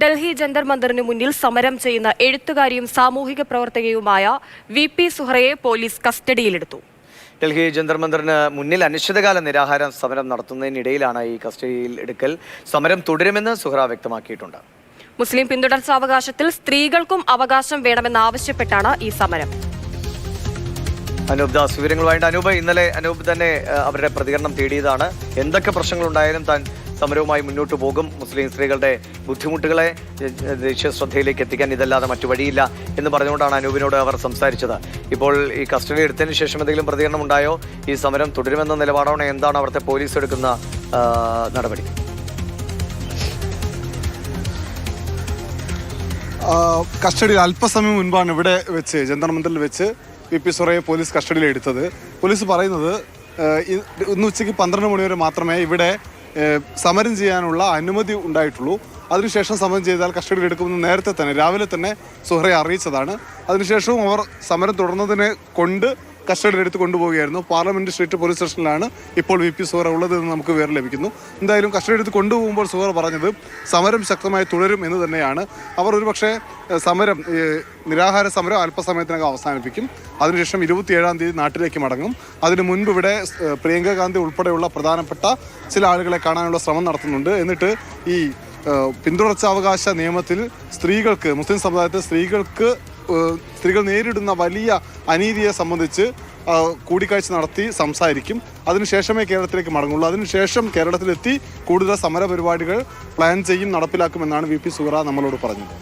ഡൽഹി ജന്തർ മന്ദിറിന് മുന്നിൽ സമരം ചെയ്യുന്ന എഴുത്തുകാരിയും സാമൂഹിക പ്രവർത്തകയുമായ വി പി സുഹറയെ പോലീസ് കസ്റ്റഡിയിലെടുത്തു. ഡൽഹി ജന്തർ മന്ദിറിന് മുന്നിൽ അനിശ്ചിതകാല നിരാഹാരം സമരം നടത്തുന്നതിനിടയിലാണ് ഈ കസ്റ്റഡിയിൽ എടുക്കൽ സമരം തുടരുമെന്ന് സുഹ്ര വ്യക്തമാക്കിയിട്ടുണ്ട്. മുസ്ലിം പിന്തുടർച്ചാവകാശത്തിൽ സ്ത്രീകൾക്കും അവകാശം വേണമെന്നാവശ്യപ്പെട്ടാണ് ഈ സമരം. അനൂപ് ദാസ് വിവരങ്ങളുമായിട്ട് അനൂപ്. ഇന്നലെ അനൂപ് തന്നെ അവരുടെ പ്രതികരണം തേടിയതാണ്. എന്തൊക്കെ പ്രശ്നങ്ങളുണ്ടായാലും താൻ സമരവുമായി മുന്നോട്ട് പോകും. മുസ്ലിം സ്ത്രീകളുടെ ബുദ്ധിമുട്ടുകളെ ദേശീയ ശ്രദ്ധയിലേക്ക് എത്തിക്കാൻ ഇതല്ലാതെ മറ്റു വഴിയില്ല എന്ന് പറഞ്ഞുകൊണ്ടാണ് അനൂപിനോട് അവർ സംസാരിച്ചത്. ഇപ്പോൾ ഈ കസ്റ്റഡി എടുത്തതിന് ശേഷം എന്തെങ്കിലും പ്രതികരണം ഉണ്ടായോ? ഈ സമരം തുടരുമെന്ന നിലപാടാണോ? എന്താണ് അവിടുത്തെ പോലീസ് എടുക്കുന്ന നടപടി? കസ്റ്റഡിയിൽ അല്പസമയം മുൻപാണ് ഇവിടെ വെച്ച് ജന്തർ മന്ദിറിൽ വെച്ച് വി പി സുറയെ പോലീസ് കസ്റ്റഡിയിൽ എടുത്തത്. പോലീസ് പറയുന്നത് ഇന്ന് ഉച്ചയ്ക്ക് പന്ത്രണ്ട് മണി വരെ മാത്രമേ ഇവിടെ സമരം ചെയ്യാനുള്ള അനുമതി ഉണ്ടായിട്ടുള്ളൂ. അതിനുശേഷം സമരം ചെയ്താൽ കസ്റ്റഡിയിൽ എടുക്കുമെന്ന് നേരത്തെ തന്നെ രാവിലെ തന്നെ സുഹറയെ അറിയിച്ചതാണ്. അതിനുശേഷവും അവർ സമരം തുടർന്നതിനെ കൊണ്ട് കസ്റ്റഡിയിൽ എടുത്ത് കൊണ്ടുപോവുകയായിരുന്നു. പാർലമെന്റ് സ്ട്രീറ്റ് പോലീസ് സ്റ്റേഷനിലാണ് ഇപ്പോൾ വി പി സുഹറ ഉള്ളത് എന്ന് നമുക്ക് വിവരം ലഭിക്കുന്നു. എന്തായാലും കസ്റ്റഡി എടുത്ത് കൊണ്ടുപോകുമ്പോൾ സുഹറ പറഞ്ഞത് സമരം ശക്തമായി തുടരും എന്ന് തന്നെയാണ്. അവർ ഒരുപക്ഷെ സമരം നിരാഹാര സമരം അല്പസമയത്തിനകം അവസാനിപ്പിക്കും. അതിനുശേഷം ഇരുപത്തിയേഴാം തീയതി നാട്ടിലേക്ക് മടങ്ങും. അതിനു മുൻപ് ഇവിടെ പ്രിയങ്ക ഗാന്ധി ഉൾപ്പെടെയുള്ള പ്രധാനപ്പെട്ട ചില ആളുകളെ കാണാനുള്ള ശ്രമം നടത്തുന്നുണ്ട്. എന്നിട്ട് ഈ പിന്തുടർച്ചാവകാശ നിയമത്തിൽ സ്ത്രീകൾക്ക് മുസ്ലിം സമുദായത്തിൽ സ്ത്രീകൾക്ക് സ്ത്രീകൾ നേരിടുന്ന വലിയ അനീതിയെ സംബന്ധിച്ച് കൂടിക്കാഴ്ച നടത്തി സംസാരിക്കും. അതിനുശേഷമേ കേരളത്തിലേക്ക് മടങ്ങുള്ളൂ. അതിനുശേഷം കേരളത്തിലെത്തി കൂടുതൽ സമരപരിപാടികൾ പ്ലാൻ ചെയ്യും നടപ്പിലാക്കുമെന്നാണ് വി പി സുഹറ നമ്മളോട് പറഞ്ഞത്.